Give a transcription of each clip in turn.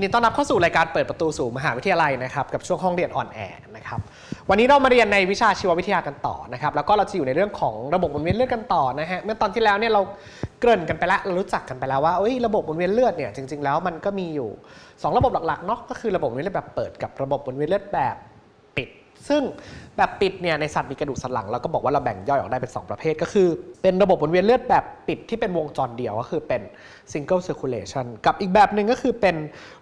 ินดีต้อนรับเข้าสู่รายการเปิดประตูสู่มหาวิทยาลัยนะครับกับช่วงห้องเรียนอ่อนแอนะครับวันนี้เรามาเรียนในวิชาชีววิทยากันต่อนะครับแล้วก็เราจะอยู่ในเรื่องของระบบวนเวียนเลือดกันต่อนะฮะเมื่อตอนที่แล้วเนี่ยเราเกริ่นกันไปแล้วเรารู้จักกันไปแล้วว่าเอ้ยระบบวนเวียนเลือดเนี่ยจริง ๆ แล้วมันก็มีอยู่ 2 ระบบหลักๆเนาะก็คือระบบวนเวียนเลือดแบบเปิดกับระบบวนเวียนเลือดแบบปิด ซึ่ง แบบปิดเนี่ยในสัตว์มีกระดูกสันหลังเราก็บอกว่าเราแบ่งย่อยออกได้เป็น 2 ประเภทก็คือ เป็นระบบหมุนเวียนเลือดแบบปิดที่เป็นวงจรเดียวก็คือเป็น single circulation กับอีกแบบหนึ่งก็คือเป็น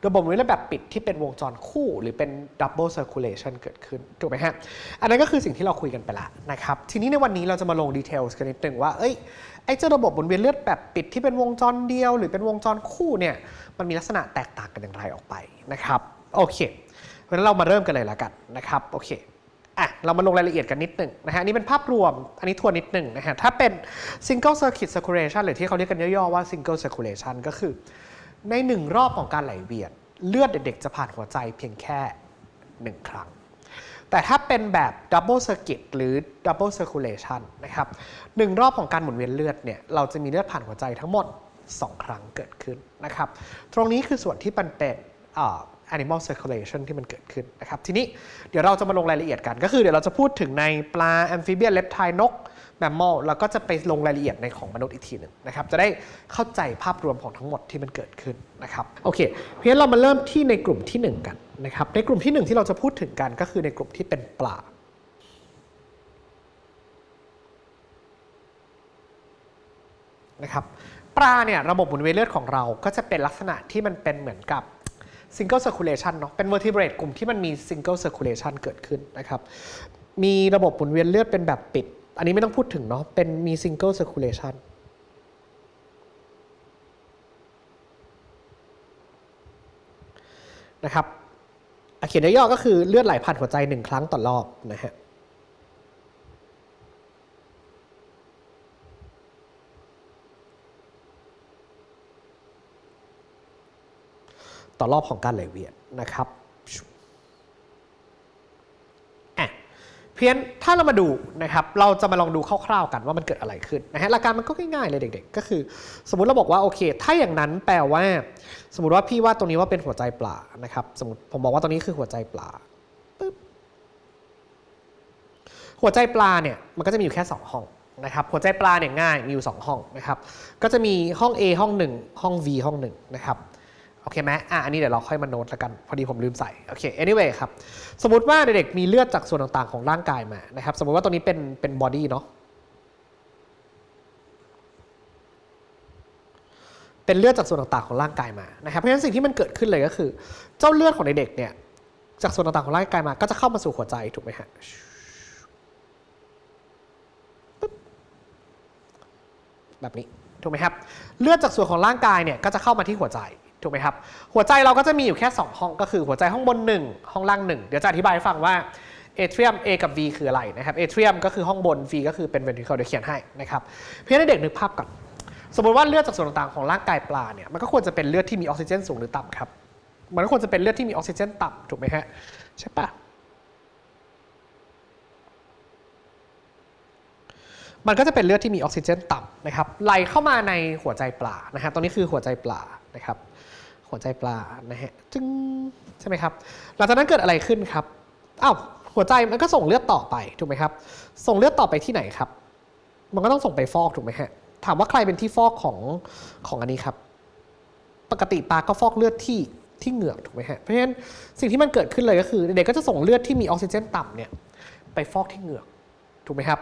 ระบบหมุนเวียนเลือดแบบปิดที่เป็นวงจรคู่หรือเป็น double circulation เกิดขึ้นถูกไหมฮะอันนั้นก็คือสิ่งที่เราคุยกันไปละนะครับทีนี้ในวันนี้เราจะมาลงดีเทลกันนิดนึงว่าเอ้ยไอ้เจ้าระบบหมุนเวียนเลือดแบบปิดที่เป็นวงจรเดียว หรือเป็นวงจรคู่เนี่ยมันมีลักษณะแตกต่างกันอย่างไรออกไปนะครับโอเคเพราะฉะนั้นเรามาเริ่มกันเลยละกันนะครับโอเค อะเรามาลงรายละเอียดกันนิดหนึ่งนะฮะนี่เป็นภาพรวมอันนี้ทวนนิดหนึ่งนะฮะถ้าเป็น single circuit circulation หรือที่เขาเรียกกันย่อๆว่า single circulation ก็คือ ในหนึ่งรอบของการไหลเวียน เลือดเด็กๆจะผ่านหัวใจเพียงแค่หนึ่งครั้ง แต่ถ้าเป็นแบบ double circuit หรือ double circulation นะครับหนึ่งรอบของการหมุนเวียนเลือดเนี่ยเราจะมีเลือดผ่านหัวใจทั้งหมด 2 ครั้งเกิดขึ้นนะครับตรงนี้คือส่วนที่มันเป็น animal circulation ที่มันเกิดขึ้นนะครับ ทีนี้เดี๋ยวเราจะมาลงรายละเอียดกัน ก็คือเดี๋ยวเราจะพูดถึงในปลา amphibian reptile นก mammal แล้วก็จะไปลงรายละเอียดในของมนุษย์อีกทีหนึ่งนะครับ จะได้เข้าใจภาพรวมของทั้งหมดที่มันเกิดขึ้นนะครับ โอเค เพราะฉะนั้นเรามาเริ่มที่ในกลุ่มที่ 1 กันนะครับ ในกลุ่มที่ 1 ที่เราจะพูดถึงกันก็คือในกลุ่มที่เป็นปลานะครับปลาเนี่ยระบบหมุนเวียนเลือดของเราก็จะเป็นลักษณะที่มันเป็นเหมือนกับ single circulation เนาะเป็น vertebrate กลุ่มที่มันมี single circulation เกิดขึ้นนะครับมีระบบหมุนเวียนเลือดเป็นแบบปิด อันนี้ไม่ต้องพูดถึงเนาะเป็นมี single circulation นะครับอะเขียนย่อก็คือเลือดไหลผ่านหัวใจหนึ่งครั้งต่อรอบนะฮะ ต่อรอบของการไหลเวียนนะครับอะเพียงถ้าเรามาดูนะครับ เราจะมาลองดูคร่าวๆกันว่ามันเกิดอะไรขึ้นนะฮะหลักการมันก็ง่ายๆเลยเด็กๆ ก็คือ สมมุติเราบอกว่าโอเค ถ้าอย่างนั้นแปลว่า สมมติว่าพี่ว่าตรงนี้ว่าเป็นหัวใจปลานะครับ สมมติผมบอกว่าตรงนี้คือหัวใจปลาปึ๊บหัวใจปลาเนี่ยมันก็จะมีอยู่แค่ 2 ห้องนะครับ หัวใจปลาเนี่ยง่ายมีอยู่ 2 ห้องนะครับ ก็จะมีห้อง A ห้อง 1 ห้อง V ห้อง1นะครับ อเคไหมอะอันนี้เดี๋ยวเราค่อยมาโน้ตละกัน พอดีผมลืมใส่ โอเค anyway ครับ สมมติว่าเด็กๆมีเลือดจากส่วนต่างๆของร่างกายมา นะครับ สมมติว่าตรงนี้เป็น เป็นบอดี้เนาะ เป็นเลือดจากส่วนต่างๆของร่างกายมา นะครับ เพราะฉะนั้นสิ่งที่มันเกิดขึ้นเลยก็คือ เจ้าเลือดของเด็กๆเนี่ย จากส่วนต่างๆของร่างกายมา ก็จะเข้ามาสู่หัวใจ ถูกไหมฮะปึ๊บแบบนี้ ถูกไหมครับ เลือดจากส่วนของร่างกายเนี่ย ก็จะเข้ามาที่หัวใจ ถูกไหมครับ หัวใจเราก็จะมีอยู่แค่ 2 ห้องก็คือหัวใจห้องบน 1 ห้องล่าง 1 เดี๋ยวจะอธิบายให้ฟังว่าเอเทรียม A กับ V คืออะไรนะครับเอเทรียมก็คือห้องบน V ก็คือเป็น ventricle เดี๋ยวเขียนให้นะครับเพื่อให้เด็กนึกภาพก่อนสมมติว่าเลือดจากส่วนต่างๆของร่างกายปลาเนี่ยมันก็ควรจะเป็นเลือดที่มีออกซิเจนสูงหรือต่ำครับมันก็ควรจะเป็นเลือดที่มีออกซิเจนต่ำถูกไหมฮะใช่ปะมันก็จะเป็นเลือดที่มีออกซิเจนต่ำนะครับไหลเข้ามาในหัวใจปลานะฮะตรงนี้คือหัวใจปลานะครับ หัวใจปลานะฮะจึงใช่ไหมครับ หลังจากนั้นเกิดอะไรขึ้นครับอ้าวหัวใจมันก็ส่งเลือดต่อไปถูกไหมครับ ส่งเลือดต่อไปที่ไหนครับ มันก็ต้องส่งไปฟอกถูกไหมฮะถามว่าใครเป็นที่ฟอกของของอันนี้ครับ ปกติปลาก็ฟอกเลือดที่ที่เหงือกถูกไหมฮะเพราะฉะนั้นสิ่งที่มันเกิดขึ้นเลยก็คือเด็กก็จะส่งเลือดที่มีออกซิเจนต่ำเนี่ยไปฟอกที่เหงือกถูกไหมครับ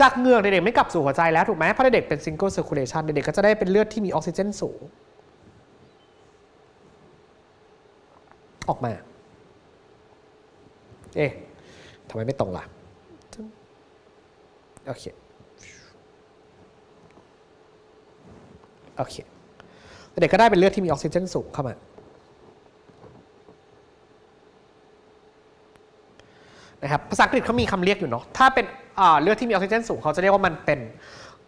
จากเหงือกเด็กๆไม่กลับสู่หัวใจแล้วถูกไหมเพราะเด็กๆเป็น single circulation เด็กๆก็จะได้เป็นเลือดที่มีออกซิเจนสูง ออกมา เอ๊ะทำไมไม่ตรงล่ะ โอเค โอเค เด็กก็ได้เป็นเลือดที่มีออกซิเจนสูงเข้ามานะครับภาษาอังกฤษเขามีคำเรียกอยู่เนาะถ้าเป็นเลือดที่มีออกซิเจนสูงเขาจะเรียกว่ามันเป็น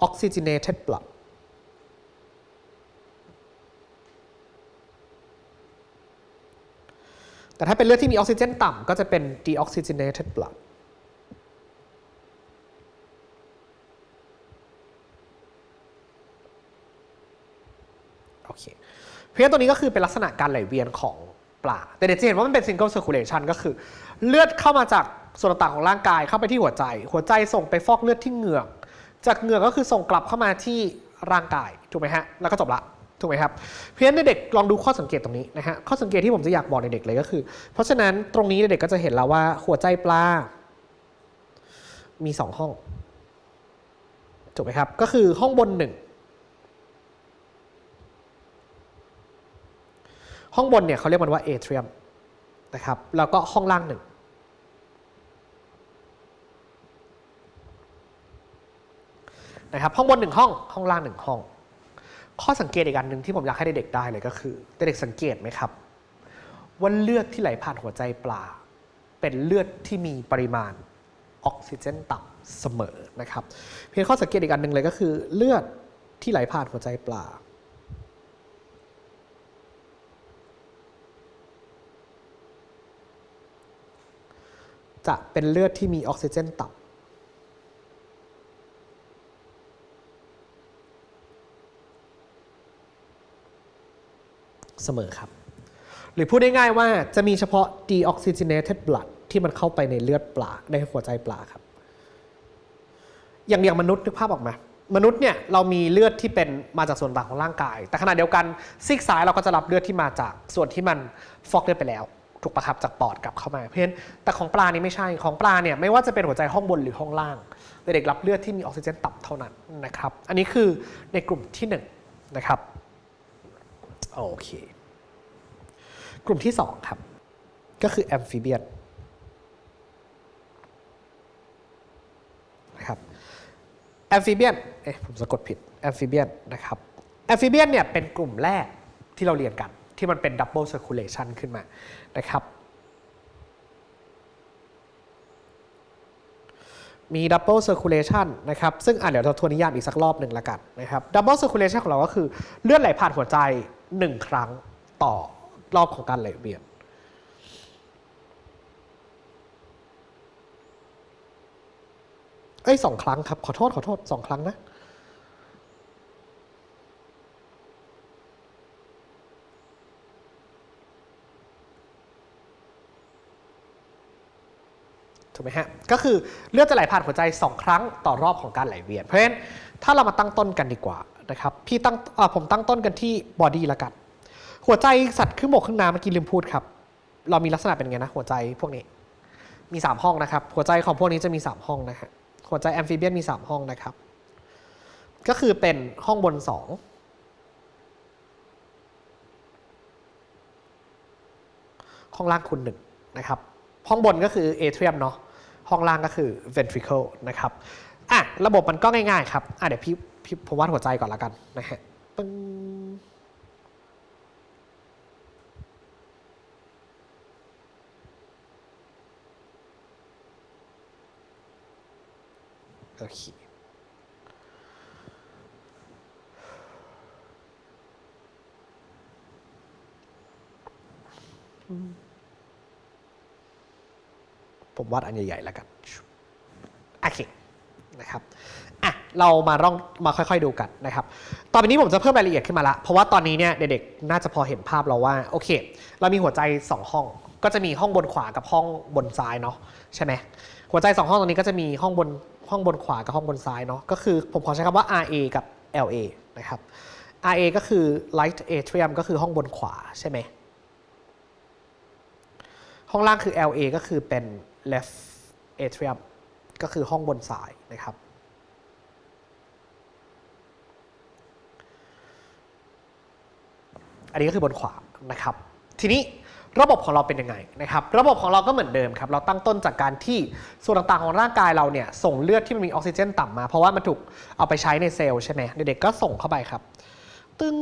oxygenated blood แต่ถ้าเป็นเลือดที่มีออกซิเจนต่ำก็จะเป็น deoxygenated blood โอเค เพราะฉะนั้นตัวนี้ก็คือเป็นลักษณะการไหลเวียนของปลา แต่เดี๋ยวจะเห็นว่ามันเป็น single circulation ก็คือ เลือดเข้ามาจากส่วนต่างของร่างกายเข้าไปที่หัวใจ หัวใจส่งไปฟอกเลือดที่เหงือก จากเหงือกก็คือส่งกลับเข้ามาที่ร่างกาย ถูกไหมฮะ แล้วก็จบละ ถูกไหมครับเพราะฉะนั้นเด็กลองดูข้อสังเกตตรงนี้นะฮะข้อสังเกตที่ผมจะอยากบอกเด็กๆเลยก็คือ เพราะฉะนั้นตรงนี้เด็กๆก็จะเห็นแล้วว่าหัวใจปลา มีสองห้องถูกไหมครับก็คือห้องบนหนึ่งห้องบนเนี่ยเขาเรียกมันว่าเอเทรียมนะครับแล้วก็ห้องล่างหนึ่งนะครับห้องบนหนึ่งห้องห้องล่างหนึ่งห้อง ข้อสังเกตอีกอันหนึ่งที่ผมอยากให้เด็กๆได้เลยก็คือเด็กๆสังเกตไหมครับ ว่าเลือดที่ไหลผ่านหัวใจปลา เป็นเลือดที่มีปริมาณออกซิเจนต่ำเสมอนะครับเพียงข้อสังเกตอีกอันหนึ่งเลยก็คือ เลือดที่ไหลผ่านหัวใจปลา จะเป็นเลือดที่มีออกซิเจนต่ำ เสมอครับ หรือพูดง่ายๆว่าจะมีเฉพาะ deoxygenated blood ที่มันเข้าไปในเลือดปลาในหัวใจปลาครับ อย่างอย่างมนุษย์นึกภาพออกไหมมนุษย์เนี่ยเรามีเลือดที่เป็นมาจากส่วนต่างของร่างกาย แต่ขณะเดียวกันซีกซ้ายเราก็จะรับเลือดที่มาจากส่วนที่มันฟอกเลือดไปแล้วถูกประครับจากปอดกลับเข้ามา เพราะฉะนั้นแต่ของปลานี่ไม่ใช่ของปลาเนี่ยไม่ว่าจะเป็นหัวใจห้องบนหรือห้องล่างเด็กรับเลือดที่มีออกซิเจนต่ำเท่านั้นนะครับ อันนี้คือในกลุ่มที่หนึ่งนะครับ โอเค กลุ่มที่สองครับ ก็คือแอมฟิเบียนนะครับแอมฟิเบียนเอ๊ะผมสะกดผิดแอมฟิเบียนนะครับแอมฟิเบียนเนี่ยเป็นกลุ่มแรกที่เราเรียนกันที่มันเป็นดับเบิลเซอร์คูลเลชันขึ้นมานะครับ มีดับเบิลเซอร์คูลเลชันนะครับซึ่งอะเดี๋ยวเราทวนนิยามอีกสักรอบหนึ่งละกันนะครับดับเบิลเซอร์คูลเลชันของเราก็คือเลือดไหลผ่านหัวใจ 1 ครั้งต่อรอบของการไหลเวียนเอ้ยสองครั้งครับ ขอโทษ ขอโทษสองครั้งนะ ถูกไหมฮะ ก็คือเลือดจะไหลผ่านหัวใจ 2 ครั้งต่อรอบของการไหลเวียน เพราะฉะนั้นถ้าเรามาตั้งต้นกันดีกว่านะครับพี่ตั้งผมตั้งต้นกันที่บอดี้ละกัน หัวใจสัตว์ครึ่งบกครึ่งน้ำเมื่อกี้ลืมพูดครับ เรามีลักษณะเป็นไงนะ หัวใจพวกนี้มี 3 ห้องนะครับ หัวใจของพวกนี้จะมี 3 ห้องนะฮะหัวใจแอมฟิเบียนมี 3 ห้องนะครับ ก็คือเป็นห้องบน 2ห้องล่างคูณหนึ่งนะครับ ห้องบนก็คือเอเทรียมเนาะ ห้องล่างก็คือ ventricle นะครับอะระบบมันก็ง่ายๆครับอะเดี๋ยวพี่พี่ผมวาดหัวใจก่อนละกันนะฮะปึ้งโอเค ผมวาดอันใหญ่ๆแล้วกันโอเคนะครับอะเรามาลองมาค่อยๆดูกันนะครับต่อไปนี้ผมจะเพิ่มรายละเอียดขึ้นมาละเพราะว่าตอนนี้เนี่ยเด็กๆน่าจะพอเห็นภาพเราว่าโอเค เรามีหัวใจ 2 ห้อง ก็จะมีห้องบนขวากับห้องบนซ้ายเนาะใช่ไหมหัวใจ 2 ห้องตรงนี้ก็จะมีห้องบนห้องบนขวากับห้องบนซ้ายเนาะก็คือผมขอใช้คำว่า RA กับ LA นะครับ RA ก็คือ right atrium ก็คือห้องบนขวาใช่ไหมห้องล่างคือ LA ก็คือเป็น left atrium ก็คือห้องบนซ้ายนะครับ อันนี้ก็คือบนขวานะครับ ทีนี้ระบบของเราเป็นยังไงนะครับ ระบบของเราก็เหมือนเดิมครับ เราตั้งต้นจากการที่ส่วนต่างๆของร่างกายเราเนี่ยส่งเลือดที่มันมีออกซิเจนต่ำมา เพราะว่ามันถูกเอาไปใช้ในเซลล์ใช่ไหมเด็กๆก็ส่งเข้าไปครับ ตึ้ง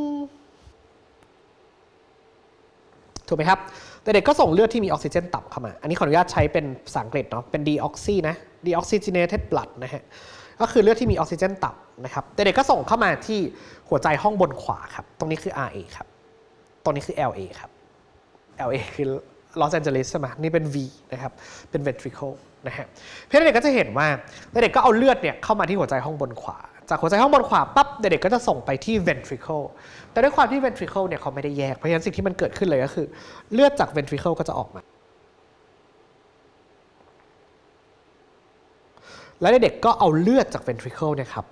ถูกไหมครับ แต่เด็กก็ส่งเลือดที่มีออกซิเจนต่ำเข้ามา อันนี้ขออนุญาตใช้เป็นภาษาอังกฤษเนาะ เป็นดีออกซีนะ deoxygenated blood นะฮะ ก็คือเลือดที่มีออกซิเจนต่ำนะครับ แต่เด็กก็ส่งเข้ามาที่หัวใจห้องบนขวาครับ ตรงนี้คือ RA ครับ ตรงนี้คือ LA ครับ LA คือลอสแอนเจลิสใช่ไหมนี่เป็น V นะครับ เป็น ventricle นะฮะ เพราะฉะนั้นเด็กก็จะเห็นว่าเด็กก็เอาเลือดเนี่ยเข้ามาที่หัวใจห้องบนขวา จากหัวใจห้องบนขวาปั๊บเด็กๆก็จะส่งไปที่ ventricle แต่ด้วยความที่ ventricle เนี่ยเขาไม่ได้แยก เพราะฉะนั้นสิ่งที่มันเกิดขึ้นเลยก็คือ เลือดจาก ventricle ก็จะออกมา แล้วเด็กๆก็เอาเลือดจาก ventricle เนี่ยครับ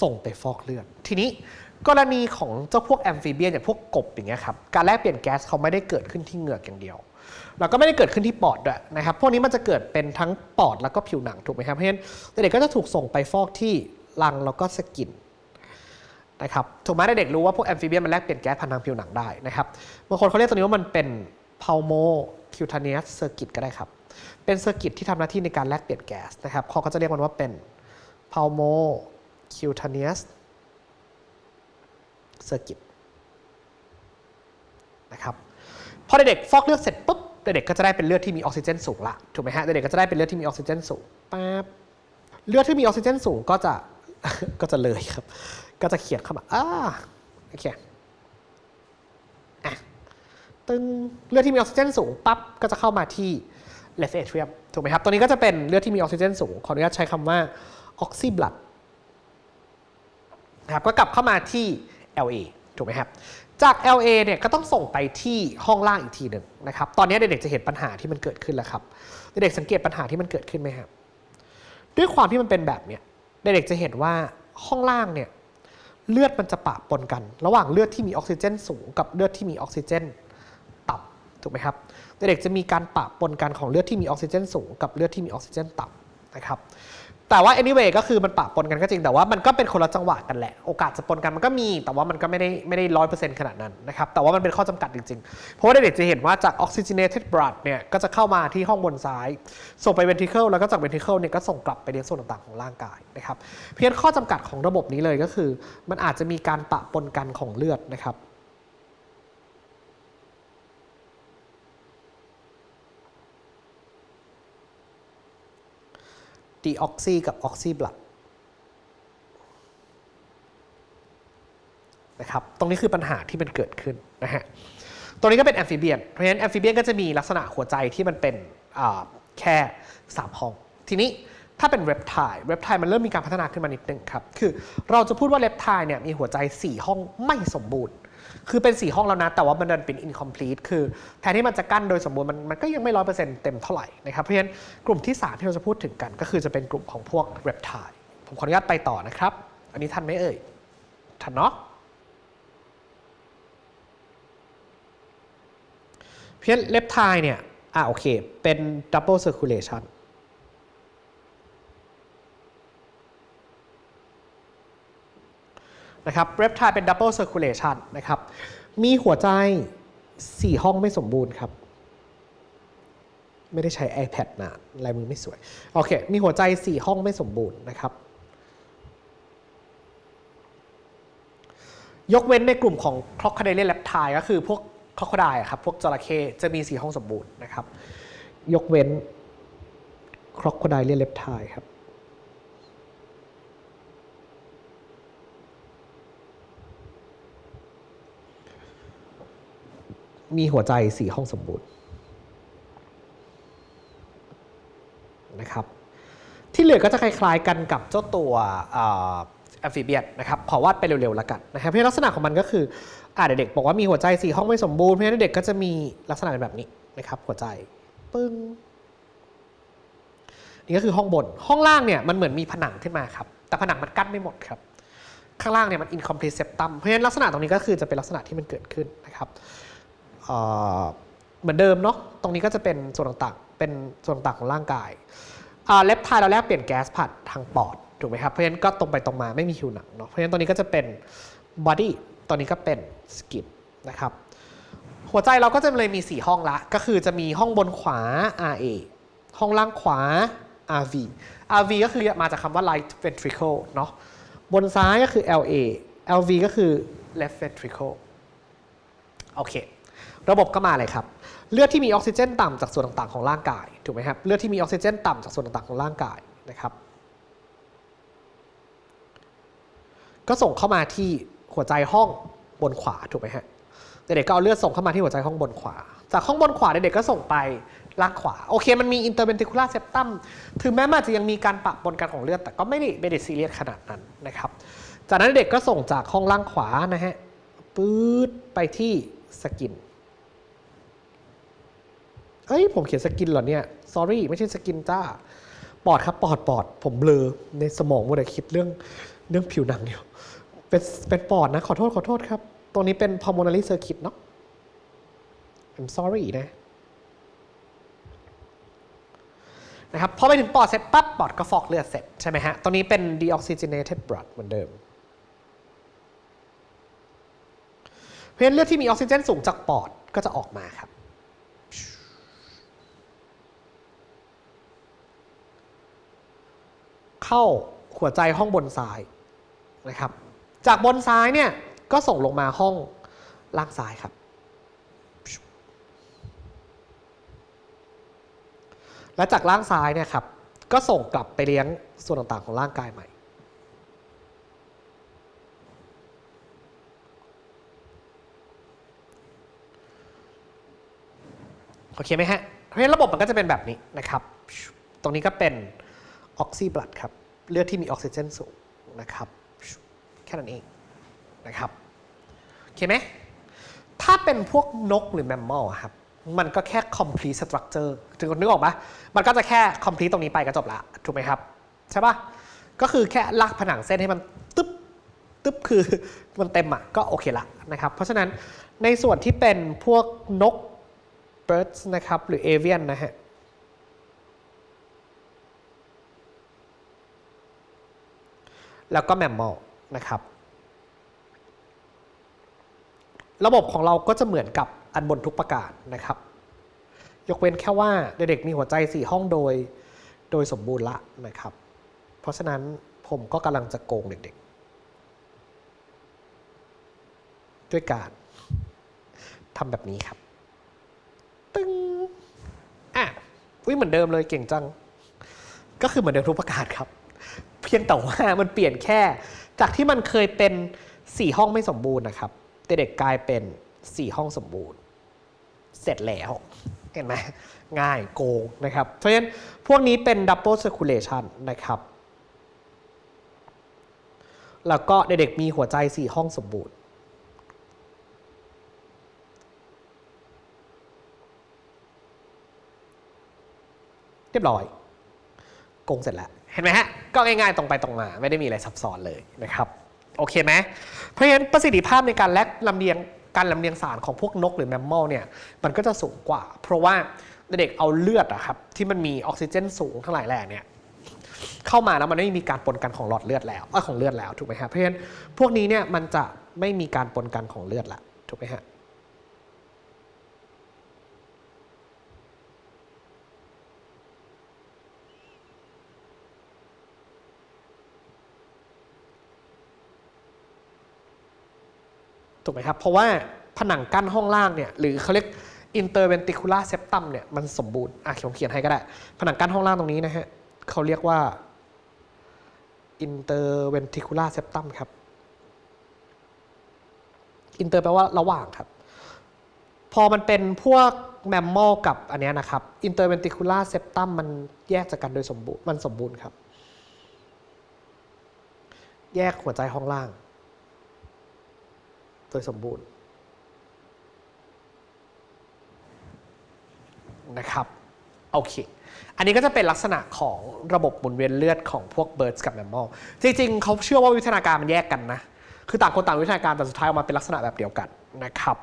ส่งไปฟอกเลือด ทีนี้กรณีของเจ้าพวกแอมฟิเบียนอย่างพวกกบอย่างเงี้ยครับการแลกเปลี่ยนแก๊สเขาไม่ได้เกิดขึ้นที่เหงือกอย่างเดียวแล้วก็ไม่ได้เกิดขึ้นที่ปอดด้วยนะครับ พวกนี้มันจะเกิดเป็นทั้งปอดแล้วก็ผิวหนังถูกไหมครับ เพราะฉะนั้นเด็กๆก็จะถูกส่งไปฟอกที่ รังแล้วก็สกินนะครับถูกไหมเด็กๆรู้ว่าพวกแอมฟิเบียนมันแลกเปลี่ยนแก๊สผ่านทางผิวหนังได้นะครับบางคนเขาเรียกตัวนี้ว่ามันเป็น pulmoncutaneous circuit ก็ได้ครับ เป็นเซอร์กิตที่ทำหน้าที่ในการแลกเปลี่ยนแก๊สนะครับเขาก็จะเรียกมันว่าเป็น pulmoncutaneous circuit นะครับพอเด็กๆฟอกเลือดเสร็จปุ๊บเด็กๆก็จะได้เป็นเลือดที่มีออกซิเจนสูงละถูกไหมฮะเด็กๆก็จะได้เป็นเลือดที่มีออกซิเจนสูงปั๊บเลือดที่มีออกซิเจนสูงก็จะ ก็จะเลยครับ ก็จะเขียนเข้ามาอ่าโอเคอะตึงเลือดที่มีออกซิเจนสูงปั๊บก็จะเข้ามาที่ left atrium ถูกไหมครับ ตัวนี้ก็จะเป็นเลือดที่มีออกซิเจนสูง ขออนุญาตใช้คำว่า oxy blood นะครับ ก็กลับเข้ามาที่ LA ถูกไหมครับ จาก LA เนี่ยก็ต้องส่งไปที่ห้องล่างอีกทีหนึ่งนะครับ ตอนนี้เด็กๆจะเห็นปัญหาที่มันเกิดขึ้นแล้วครับ เด็กๆสังเกตปัญหาที่มันเกิดขึ้นไหมครับ ด้วยความที่มันเป็นแบบเนี้ย เด็กๆจะเห็นว่าห้องล่างเนี่ยเลือดมันจะปะปนกัน ระหว่างเลือดที่มีออกซิเจนสูงกับเลือดที่มีออกซิเจนต่ำถูกไหมครับเด็กๆจะมีการปะปนกันของเลือดที่มีออกซิเจนสูงกับเลือดที่มีออกซิเจนต่ำนะครับ แต่ว่า anyway ก็คือมันปะปนกันก็จริงแต่ว่ามันก็เป็นคนละจังหวะกันแหละ โอกาสจะปนกันมันก็มี แต่ว่ามันก็ไม่ได้ไม่ได้ร้อยเปอร์เซ็นต์ขนาดนั้นนะครับแต่ว่ามันเป็นข้อจำกัดจริงๆ เพราะว่าเด็กๆจะเห็นว่าจาก oxygenated blood เนี่ยก็จะเข้ามาที่ห้องบนซ้าย ส่งไป ventricle แล้วก็จาก ventricle เนี่ยก็ส่งกลับไปเลี้ยงส่วนต่างๆของร่างกายนะครับเพียงข้อจำกัดของระบบนี้เลยก็คือ มันอาจจะมีการปะปนกันของเลือดนะครับ ดีออกซีกับออกซีบลัดนะครับ ตรงนี้คือปัญหาที่มันเกิดขึ้นนะฮะตรงนี้ก็เป็นแอมฟิเบียน เพราะฉะนั้นแอมฟิเบียนก็จะมีลักษณะหัวใจที่มันเป็นแค่ 3 ห้อง ทีนี้ถ้าเป็นเรปไทล์เรปไทล์มันเริ่มมีการพัฒนาขึ้นมานิดนึงครับ คือเราจะพูดว่าเรปไทล์เนี่ยมีหัวใจ 4 ห้องไม่สมบูรณ์ คือเป็น 4 ห้องแล้วนะ แต่ว่ามันดันเป็น incomplete คือแทนที่มันจะกั้นโดยสมบูรณ์มันมันก็ยังไม่ร้อยเปอร์เซ็นต์เต็มเท่าไหร่นะครับ เพราะฉะนั้นกลุ่มที่ 3 ที่เราจะพูดถึงกัน ก็คือจะเป็นกลุ่มของพวกเรปไทล์ผมขออนุญาตไปต่อนะครับ อันนี้ทันไหมเอ่ย ทันเนาะเพี้ยนเลปไทเนี่ย อ่าโอเค เป็น double circulation นะครับเรปไทเป็น double circulation นนะครับ มีหัวใจ 4 ห้องไม่สมบูรณ์ครับ ไม่ได้ใช้ iPad นะลายมือไม่สวย โอเค มีหัวใจ 4 ห้องไม่สมบูรณ์นะครับ ยกเว้นในกลุ่มของ crocodile reptile ก็คือพวก crocodile อะครับ พวกจระเข้จะมี 4 ห้องสมบูรณ์นะครับ ยกเว้น crocodile reptile ครับ มีหัวใจ 4 ห้องสมบูรณ์นะครับที่เหลือก็จะคล้ายๆกันกับเจ้าตัวแอมฟิเบียนนะครับขอวาดไปเร็วๆแล้วกันนะครับเพราะลักษณะของมันก็คืออ่าเด็กๆบอกว่ามีหัวใจ4ห้องไม่สมบูรณ์เพราะฉะนั้นเด็กก็จะมีลักษณะแบบนี้นะครับหัวใจปึ้งนี่ก็คือห้องบนห้องล่างเนี่ยมันเหมือนมีผนังขึ้นมาครับแต่ผนังมันกั้นไม่หมดครับข้างล่างเนี่ยมัน incomplete septum เพราะฉะนั้นลักษณะตรงนี้ก็คือจะเป็นลักษณะที่มันเกิดขึ้นนะครับ เหมือนเดิมเนาะตรงนี้ก็จะเป็นส่วนต่างๆเป็นส่วนต่างของร่างกายเล็บไทยเราแลกเปลี่ยนแก๊สผ่านทางปอดถูกไหมครับเพราะฉะนั้นก็ตรงไปตรงมาไม่มีผิวหนังเนาะเพราะฉะนั้นตัวนี้ก็จะเป็นบอดี้ตัวนี้ก็เป็นสกินนะครับหัวใจเราก็จะเลยมี 4 ห้องละ ก็คือจะมีห้องบนขวา RA ห้องล่างขวา RV RV ก็คือมาจากคำว่า right ventricle เนาะบนซ้ายก็คือ LA LV ก็คือ left ventricle โอเค ระบบก็มาเลยครับ เลือดที่มีออกซิเจนต่ำจากส่วนต่างๆของร่างกายถูกไหมครับเลือดที่มีออกซิเจนต่ำจากส่วนต่างๆของร่างกายนะครับ ก็ส่งเข้ามาที่หัวใจห้องบนขวาถูกไหมฮะเด็กๆก็เอาเลือดส่งเข้ามาที่หัวใจห้องบนขวา จากข้างบนขวาเด็กๆก็ส่งไปล่างขวา โอเคมันมี interventricular septum ถึงแม้มันอาจจะยังมีการปะปนกันของเลือดแต่ก็ไม่ได้ไม่ได้ซีเรียสขนาดนั้นนะครับ จากนั้นเด็กก็ส่งจากห้องล่างขวานะฮะปื๊ดไปที่สกิน เอ้ย ผมเขียนสกินเหรอเนี่ย sorry ไม่ใช่สกินจ้า ปอดครับปอดปอด ผมเบลอในสมองมัวแต่คิดเรื่องเรื่องผิวหนังอยู่เป็นเป็นปอดนะ ขอโทษขอโทษครับ ตรงนี้เป็น pulmonary circuit เนาะ I'm sorry นะนะครับพอไปถึงปอดเสร็จปั๊บปอดก็ฟอกเลือดเสร็จใช่ไหมฮะ ตรงนี้เป็น deoxygenated blood เหมือนเดิมเพราะเลือดที่มีออกซิเจนสูงจากปอดก็จะออกมาครับ เข้าหัวใจห้องบนซ้ายนะครับ จากบนซ้ายเนี่ยก็ส่งลงมาห้องล่างซ้ายครับ และจากล่างซ้ายเนี่ยครับก็ส่งกลับไปเลี้ยงส่วนต่างๆของร่างกายใหม่ โอเคไหมฮะเพราะฉะนั้นระบบมันก็จะเป็นแบบนี้นะครับ ตรงนี้ก็เป็น ออกซิบลัดครับ เลือดที่มีออกซิเจนสูงนะครับ แค่นั้นเองนะครับโอเคไหมถ้าเป็นพวกนกหรือแมมมอลครับ มันก็แค่ complete structure ถึงนึกออกปะมันก็จะแค่ complete ตรงนี้ไปก็จบละ ถูกไหมครับ ใช่ปะก็คือแค่ลากผนังเส้นให้มันตึ๊บตึ๊บคือมันเต็มอะก็โอเคละนะครับ เพราะฉะนั้นในส่วนที่เป็นพวกนก birds นะครับ หรือ avian นะฮะ แล้วก็แมมมอลนะครับ ระบบของเราก็จะเหมือนกับอันบนทุกประการนะครับ ยกเว้นแค่ว่าเด็กๆมีหัวใจสี่ห้องโดยโดยสมบูรณ์ละนะครับ เพราะฉะนั้นผมก็กำลังจะโกงเด็กๆ ด้วยการทำแบบนี้ครับ ตึงอะอุ้ยเหมือนเดิมเลยเก่งจัง ก็คือเหมือนเดิมทุกประการครับ เพียงแต่ว่ามันเปลี่ยนแค่ จากที่มันเคยเป็น 4 ห้องไม่สมบูรณ์นะครับเด็กกลายเป็น 4 ห้องสมบูรณ์ เสร็จแล้วเห็นไหมง่ายโกงนะครับ เพราะฉะนั้นพวกนี้เป็น double circulation นะครับ แล้วก็เด็กๆมีหัวใจ 4 ห้องสมบูรณ์เรียบร้อยโกงเสร็จแล้ว เห็นไหมฮะ ก็ง่ายๆตรงไปตรงมา ไม่ได้มีอะไรซับซ้อนเลยนะครับ โอเคไหมเพราะฉะนั้นประสิทธิภาพในการแลกลำเลียงการลำเลียงสารของพวกนกหรือแมมมอลเนี่ยมันก็จะสูงกว่า เพราะว่าเด็กเอาเลือดอะครับที่มันมีออกซิเจนสูงทั้งหลายแหล่เนี่ยเข้ามาแล้วมันไม่มีการปนกันของหลอดเลือดแล้วเออของเลือดแล้วถูกไหมฮะเพราะฉะนั้นพวกนี้เนี่ยมันจะไม่มีการปนกันของเลือดละถูกไหมฮะ ถูกไหมครับ เพราะว่าผนังกั้นห้องล่างเนี่ยหรือเขาเรียก interventricular septum เนี่ยมันสมบูรณ์อะผมเขียนให้ก็ได้ ผนังกั้นห้องล่างตรงนี้นะฮะเขาเรียกว่า interventricular septum ครับ inter แปลว่าระหว่างครับ พอมันเป็นพวกแมมมอลกับอันเนี้ยนะครับ interventricular septum มันแยกจากกันโดยสมบูรณ์มันสมบูรณ์ครับ แยกหัวใจห้องล่าง โดยสมบูรณ์นะครับโอเค อันนี้ก็จะเป็นลักษณะของระบบหมุนเวียนเลือดของพวกเบิร์ดกับแมมมอลจริงๆเขาเชื่อว่าวิทยาการมันแยกกันนะ คือต่างคนต่างวิทยาการแต่สุดท้ายออกมาเป็นลักษณะแบบเดียวกันนะครับ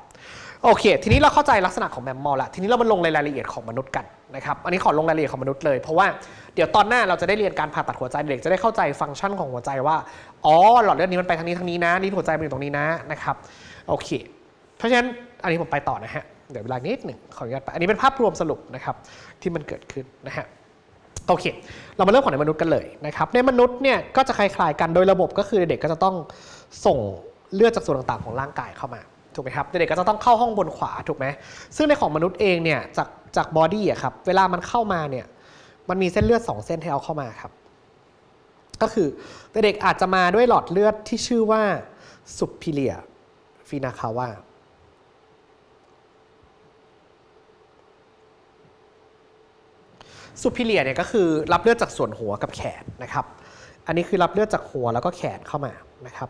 โอเค ทีนี้เราเข้าใจลักษณะของแมมมอลแล้วทีนี้เรามาลงรายละเอียดของมนุษย์กันนะครับ อันนี้ขอลงรายละเอียดของมนุษย์เลย เพราะว่าเดี๋ยวตอนหน้าเราจะได้เรียนการผ่าตัดหัวใจเด็กจะได้เข้าใจฟังก์ชันของหัวใจว่า อ๋อ หลอดเลือดนี้มันไปทางนี้ทางนี้นะ นี่หัวใจมันอยู่ตรงนี้นะนะครับ โอเค เพราะฉะนั้นอันนี้ผมไปต่อนะฮะ เดี๋ยวเวลานิดหนึ่งขออนุญาตไป อันนี้เป็นภาพรวมสรุปนะครับที่มันเกิดขึ้นนะฮะโอเค เรามาเริ่มของในมนุษย์กันเลยนะครับ ในมนุษย์เนี่ยก็จะคล้ายๆกัน โดยระบบก็คือเด็กก็จะต้องส่งเลือดจากส่วนต่างๆ ของร่างกายเข้ามา ถูกไหมครับเด็กๆก็จะต้องเข้าห้องบนขวาถูกไหมซึ่งในของมนุษย์เองเนี่ยจากจากบอดี้อะครับเวลามันเข้ามาเนี่ยมันมีเส้นเลือด 2 เส้นที่เอาเข้ามาครับ ก็คือเด็กๆอาจจะมาด้วยหลอดเลือดที่ชื่อว่าสุพิเลียฟีนาคาวาสุพิเลียเนี่ยก็คือรับเลือดจากส่วนหัวกับแขนนะครับ อันนี้คือรับเลือดจากหัวแล้วก็แขนเข้ามานะครับ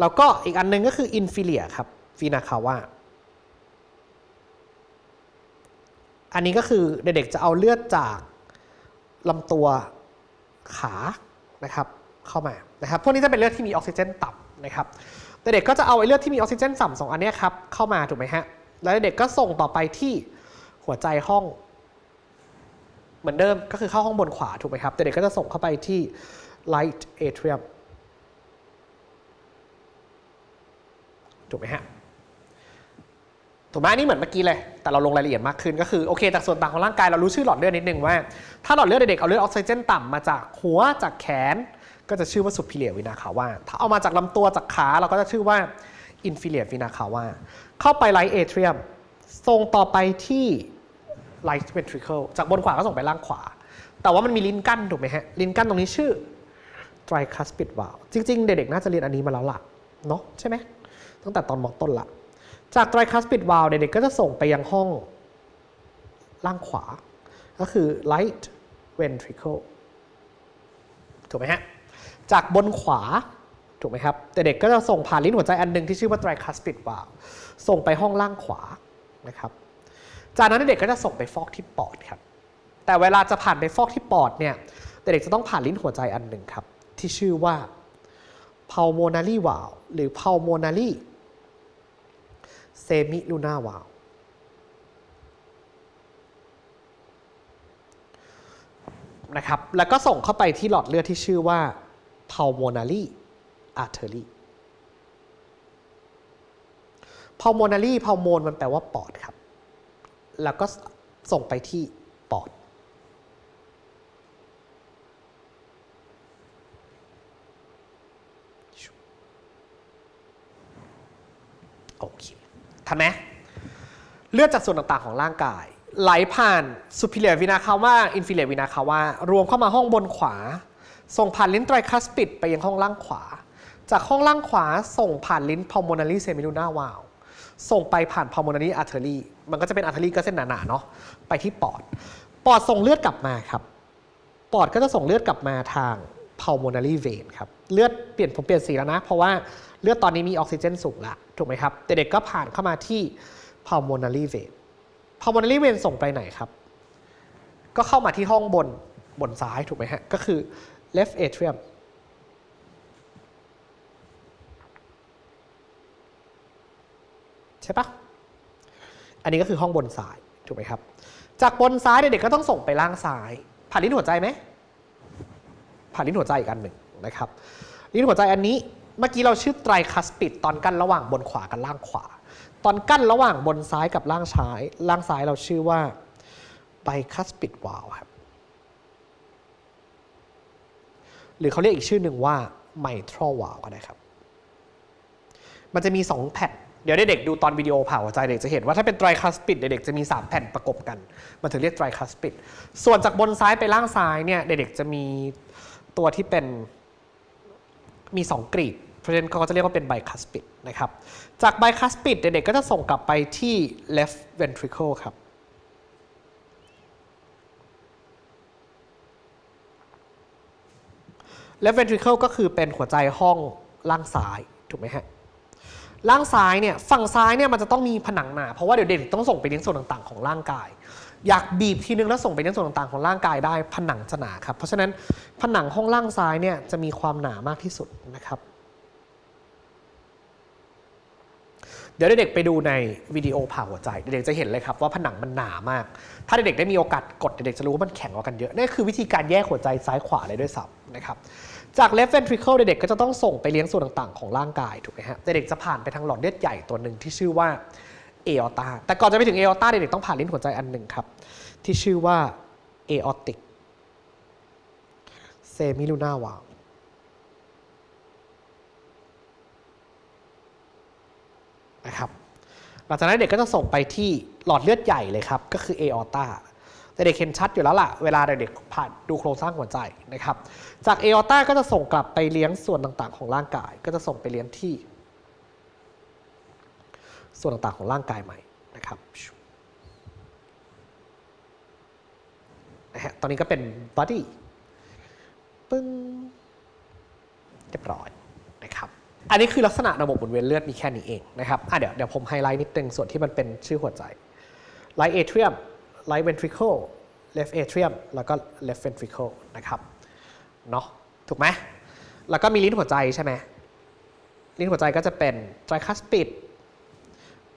แล้วก็อีกอันหนึงก็คืออินฟิเลียครับฟีนาคาว่าอันนี้ก็คือเด็กๆจะเอาเลือดจากลำตัวขานะครับเข้ามานะครับพวกนี้จะเป็นเลือดที่มีออกซิเจนต่ำนะครับแต่เด็กก็จะเอาไอ้เลือดที่มีออกซิเจนต่ำสองอันนี้ครับเข้ามาถูกไหมฮะแล้วเด็กก็ส่งต่อไปที่หัวใจห้อง เหมือนเดิมก็คือเข้าห้องบนขวาถูกไหมครับแต่เด็กก็จะส่งเข้าไปที่ light atrium ถูกไหมฮะถูกไหมนี่เหมือนเมื่อกี้เลย แต่เราลงรายละเอียดมากขึ้นก็คือโอเคจากส่วนต่างของร่างกายเรารู้ชื่อหลอดเลือดนิดนึงว่า ถ้าหลอดเลือดเด็กๆเอาเลือดออกซิเจนต่ำมาจากหัวจากแขน ก็จะชื่อว่าสุพิเลียวินาคาว่า ถ้าเอามาจากลำตัวจากขาเราก็จะชื่อว่าอินฟิเลียวินาคาว่า เข้าไปไลท์เอเทรียมส่งต่อไปที่ right ventricle จากบนขวาก็ส่งไปล่างขวา แต่ว่ามันมีลิ้นกั้นถูกไหมฮะลิ้นกั้นตรงนี้ชื่อ tricuspid valve จริงๆ เด็กๆน่าจะเรียนอันนี้มาแล้วล่ะเนาะใช่ไหม ตั้งแต่ตอนมอต้นละ จาก tricuspid valve เด็กๆก็จะส่งไปยังห้องล่างขวา ก็คือ right ventricle ถูกไหมฮะ จากบนขวา ถูกไหมครับแต่เด็กก็จะส่งผ่านลิ้นหัวใจอันหนึ่งที่ชื่อว่า tricuspid valve ส่งไปห้องล่างขวานะครับ จากนั้นเด็กก็จะส่งไปฟอกที่ปอดครับ แต่เวลาจะผ่านไปฟอกที่ปอดเนี่ย เด็กจะต้องผ่านลิ้นหัวใจอันหนึ่งครับ ที่ชื่อว่า pulmonary valve หรือ pulmonary semilunar valve นะครับ แล้วก็ส่งเข้าไปที่หลอดเลือดที่ชื่อว่า pulmonary artery pulmonary pulmon มันแปลว่าปอดครับ แล้วก็ส่งไปที่ปอด โอเค ทันไหมเลือดจากส่วนต่างๆของร่างกาย ไหลผ่าน superior vena cava inferior vena cava รวมเข้ามาห้องบนขวา ส่งผ่านลิ้นไตรคัสปิดไปยังห้องล่างขวา จากห้องล่างขวาส่งผ่านลิ้น pulmonary semilunar valve ส่งไปผ่าน pulmonary artery มันก็จะเป็น artery ก็เส้นหนาๆเนาะไปที่ปอด ปอดส่งเลือดกลับมาครับ ปอดก็จะส่งเลือดกลับมาทาง pulmonary vein ครับ เลือดเปลี่ยนผมเปลี่ยนสีแล้วนะ เพราะว่าเลือดตอนนี้มีออกซิเจนสูงละถูกไหมครับ เด็กๆก็ผ่านเข้ามาที่ pulmonary vein pulmonary vein ส่งไปไหนครับ ก็เข้ามาที่ห้องบนบนซ้ายถูกไหมฮะ ก็คือ left atrium ใช่ปะอันนี้ก็คือห้องบนซ้ายถูกไหมครับ จากบนซ้ายเด็กๆก็ต้องส่งไปล่างซ้าย ผ่านลิ้นหัวใจไหม ผ่านลิ้นหัวใจอีกอันหนึ่งนะครับลิ้นหัวใจอันนี้เมื่อกี้เราชื่อไตรคัสปิดตอนกั้นระหว่างบนขวากับล่างขวา ตอนกั้นระหว่างบนซ้ายกับล่างซ้าย ล่างซ้ายเราชื่อว่าไบคัสปิดวาลครับหรือเขาเรียกอีกชื่อหนึ่งว่าไมทรอวาลก็ได้ครับ มันจะมี 2 แผ่นเดี๋ยวเด็กๆดูตอนวิดีโอผ่าหัวใจเด็กจะเห็นว่าถ้าเป็นไตรคัสปิดเด็กๆจะมี 3 แผ่นประกบกัน มันถึงเรียกไตรคัสปิดส่วนจากบนซ้ายไปล่างซ้ายเนี่ยเด็กๆจะมี ตัวที่เป็นมี 2 กรีด เพราะฉะนั้นเขาก็จะเรียกว่าเป็นไบคัสปิดนะครับ จากไบคัสปิดเด็กๆก็จะส่งกลับไปที่ left ventricle ครับ left ventricle ก็คือเป็นหัวใจห้องล่างซ้าย ถูกไหมฮะ ล่างซ้ายเนี่ย ฝั่งซ้ายเนี่ยมันจะต้องมีผนังหนา เพราะว่าเดี๋ยวเด็กต้องส่งไปเลี้ยงส่วนต่างๆ ของร่างกาย อยากบีบทีนึงแล้วส่งไปเลี้ยงส่วนต่างๆของร่างกายได้ผนังจะหนาครับ เพราะฉะนั้นผนังห้องล่างซ้ายเนี่ยจะมีความหนามากที่สุดนะครับ เดี๋ยวเด็กๆไปดูในวิดีโอผ่าหัวใจ เด็กๆจะเห็นเลยครับว่าผนังมันหนามาก ถ้าเด็กๆได้มีโอกาสกดเด็กๆจะรู้ว่ามันแข็งกว่ากันเยอะนั่คือวิธีการแยกหัวใจซ้ายขวาเลยด้วยซ้ำนะครับจาก left ventricle เด็กๆก็จะต้องส่งไปเลี้ยงส่วนต่างๆของร่างกายถูกไหมฮะเด็กๆจะผ่านไปทางหลอดเลือดใหญ่ตัวหนึ่งที่ชื่อว่าเออ t a แต่ก่อนจะไปถึงเออ t a เด็กๆต้องผ่านลิ้นหัวใจอันหนึ่งครับ ที่ชื่อว่า aortic semilunar valve นะครับหลังจากนั้นเด็กก็จะส่งไปที่หลอดเลือดใหญ่เลยครับ ก็คือ aorta แต่เด็กเห็นชัดอยู่แล้วล่ะ เวลาเด็กผ่านดูโครงสร้างหัวใจนะครับ จาก aorta ก็จะส่งกลับไปเลี้ยงส่วนต่างๆ ของร่างกาย ก็จะส่งไปเลี้ยงที่ ส่วนต่างๆของร่างกายใหม่นะครับ ฮะ ตอนนี้ก็เป็น body ปึ้งเรียบร้อยนะครับ อันนี้คือลักษณะระบบหมุนเวียนเลือดมีแค่นี้เองนะครับอะเดี๋ยวเดี๋ยวผมไฮไลท์นิดนึงส่วนที่มันเป็นชื่อหัวใจ right atrium right ventricle left atrium แล้วก็ left ventricle นะครับ เนาะถูกไหม แล้วก็มีลิ้นหัวใจใช่ไหม ลิ้นหัวใจก็จะเป็น tricuspid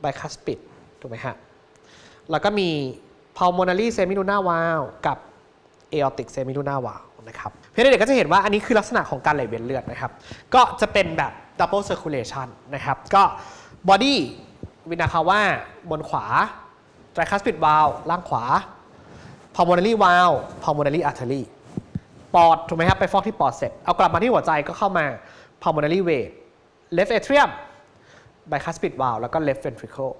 bicuspid ถูกไหมฮะ แล้วก็มี pulmonary semilunar valve กับ aortic semilunar valve นะครับเพราะฉะนั้นเด็กก็จะเห็นว่าอันนี้คือลักษณะของการไหลเวียนเลือดนะครับ ก็จะเป็นแบบ double circulation นะครับ ก็ body วินาคาว่าบนขวา tricuspid valve ล่างขวา pulmonary valve pulmonary artery ปอดถูกไหมครับ ไปฟอกที่ปอดเสร็จ เอากลับมาที่หัวใจก็เข้ามา pulmonary vein left atrium bicuspid valve แล้วก็ left ventricle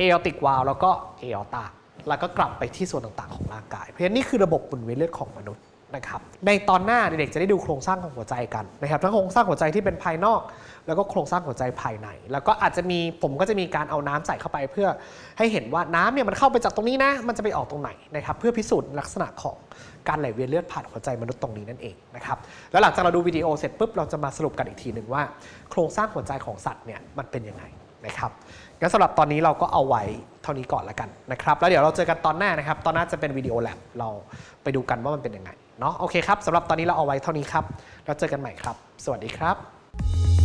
aortic valve แล้วก็ aorta แล้วก็กลับไปที่ส่วนต่างๆของร่างกาย เพราะฉะนั้นนี่คือระบบหมุนเวียนเลือดของมนุษย์นะครับในตอนหน้าเด็กๆจะได้ดูโครงสร้างของหัวใจกันนะครับทั้งโครงสร้างหัวใจที่เป็นภายนอก แล้วก็โครงสร้างหัวใจภายใน แล้วก็อาจจะมีผมก็จะมีการเอาน้ำใส่เข้าไป เพื่อให้เห็นว่าน้ำเนี่ยมันเข้าไปจากตรงนี้นะมันจะไปออกตรงไหนนะครับเพื่อพิสูจน์ลักษณะของการไหลเวียนเลือดผ่านหัวใจมนุษย์ตรงนี้นั่นเองนะครับแล้วหลังจากเราดูวิดีโอเสร็จปุ๊บเราจะมาสรุปกันอีกทีหนึ่งว่า โครงสร้างหัวใจของสัตว์เนี่ยมันเป็นยังไงนะครับงั้นสำหรับตอนนี้เราก็เอาไว้ เท่านี้ก่อนละกันนะครับ แล้วเดี๋ยวเราเจอกันตอนหน้านะครับ ตอนหน้าจะเป็นวิดีโอแลบเราไปดูกันว่ามันเป็นยังไงเนาะโอเคครับสำหรับตอนนี้เราเอาไว้เท่านี้ครับแล้วเจอกันใหม่ครับ สวัสดีครับ